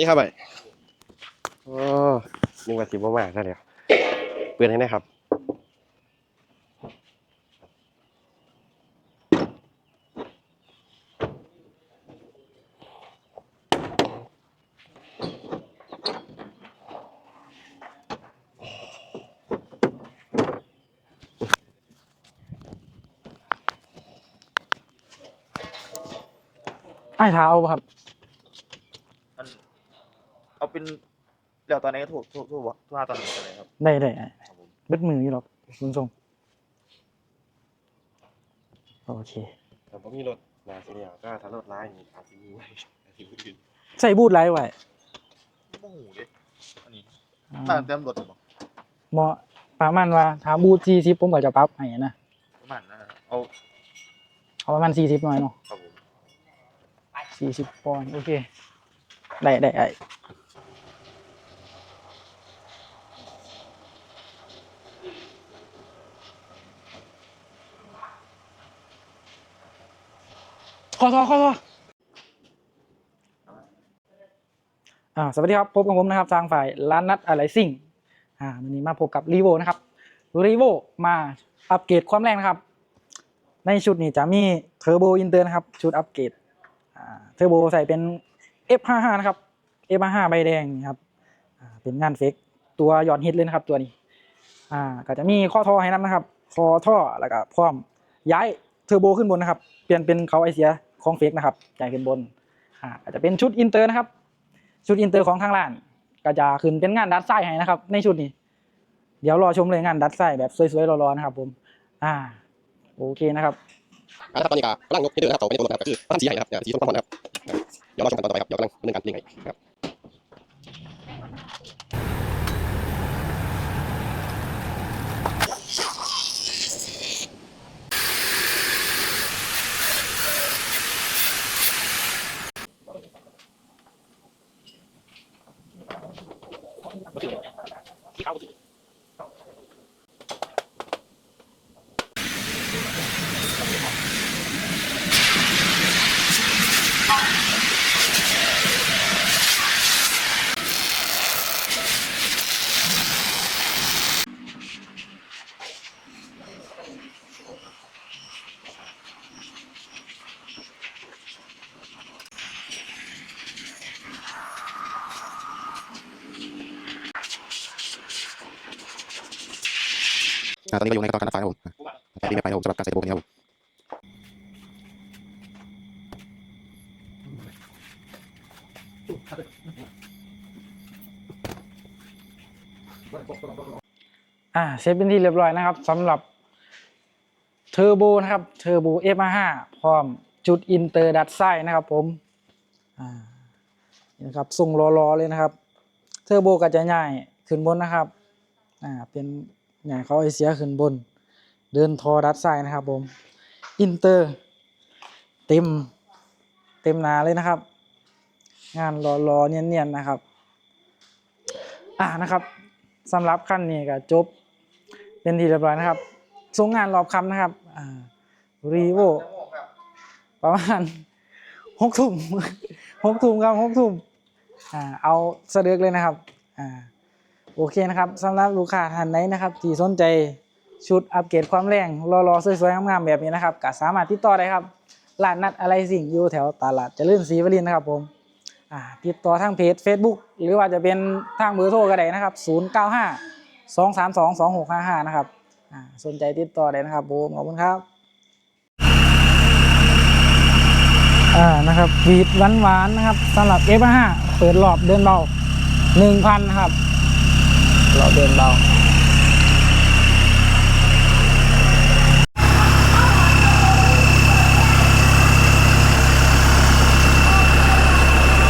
นี่ครับไปโอ้นึกว่าสิบ่มากซะแล้วเปิดให้หนะครับไอ้เท้าครับมัน เอาเป็นเดี๋ยวตอนนี้ก็ถูกถูกถูกวะทุกห้าตอนนี้อะไรครับได้ได้ไอ้ครับผมเบิดมืออยู่หรอกลุงทรงโอเค แต่ผมมีรถนาสิเดียวก็ถ้ารถร้ายนี่อาจจะมีไว้อาจจะมีอื่นใส่บูทไลท์ไว้โอ้โหเลยอันนี้อ่าน่าจะเต็มรถหรอเหมาะประมาณว่าถ้าบูทสี่สิบผมก็จะปรับให้นะประมาณนั้นนะเอาเอาประมาณสี่สิบหน่อยเนาะครับผมสี่สิบปอนด์โอเค ได้ได้ไอ้ ขอโทษขอโทษอ่าสวัสดีครับ พบกับผมนะครับ ทางฝ่ายร้านนัดอะไรซิ่งอ่าวันนี้มาพบกับรีโวนะครับรีโวมาอัปเกรดความแรงนะครับ ในชุดนี้จะมีเทอร์โบอินเตอร์นะครับ ชุดอัปเกรดอ่าเทอร์โบใส่เป็น F55 นะครับ F55 ใบแดงนะครับอ่าเป็นงานเฟกตัวยอดฮิตเลยนะครับตัวนี้อ่าก็จะมีข้อท่อให้นํนะครับ คอท่อแล้วก็พร้อมย้ายเทอร์โบขึ้นบนนะครับ เปลี่ยนเป็นเขาไอเสีย ของเฟกนะครับจ่ายขึ้นบนอ่าจจะเป็นชุดอินเตอร์นะครับ ชุดอินเตอร์ของทางร้าน ก็จะขึ้นเป็นงานดัดไส้ให้นะครับ ในชุดนี้ เดี๋ยวรอชมเลยงานดัดไส้แบบสวยๆรอๆนะครับ ผม อ่า โอเคนะครับอ่านะครับตอนนี้ก็ร่างนกให้เดือนะครับต่อไปในตัวรถนะครับก็คือบ้างสีใหญ่นะครับสีส้มข้างบนนะครับเดี๋ยวรอชมกันต่อไป ตอนนี้เราอยู่ในขั้นตอนการดัดไฟครับผมแต่ดีไม่ไปครับผมสำหรับการใส่ตัวนี้ครับผมอ่าเซตเป็นที่เรียบร้อยนะครับสำหรับเทอร์โบนะครับเทอร์โบ F5 พร้อมจุดอินเตอร์ดัดไส้นะครับผมอ่านะครับส่งรอๆเลยนะครับ เทอร์โบก็จะใหญ่ขึ้นบนนะครับอ่าเป็น ใหญ่เขาไอเสียขึ้นบน เดินทอดัดไส้นะครับผม อินเตอร์ เต็ม เต็มนาเลยนะครับ งานรอๆเนียนๆนะครับ อ่านะครับสำหรับขั้นนี้ก็จบ เป็นที่เรียบร้อยนะครับส่งงานรอบคำนะครับอ่ารีโวประมาณหกทุ่มหกทุ่มครับหกทุ่มอ่าเอาสะดือกเลยนะครับอ่า โอเคนะครับสำหรับลูกค้าท่านไหนนะครับที่สนใจชุดอัปเกรดความแรงรอๆสวยๆงามๆแบบนี้นะครับก็สามารถติดต่อได้ครับร้านนัดอะไรสิ่งอยู่แถวตลาดเจริญศรีวรินนะครับผมติดต่อทางเพจ Facebook หรือว่าจะเป็นทางเบอร์โทรก็ได้นะครับ 095 232 2655 นะครับสนใจติดต่อได้นะครับผมขอบคุณครับอ่านะครับวีดหวานนๆนะครับสำหรับ F5 เปิดรอบเดินเบา1,000นะครับ รอบเดินเบา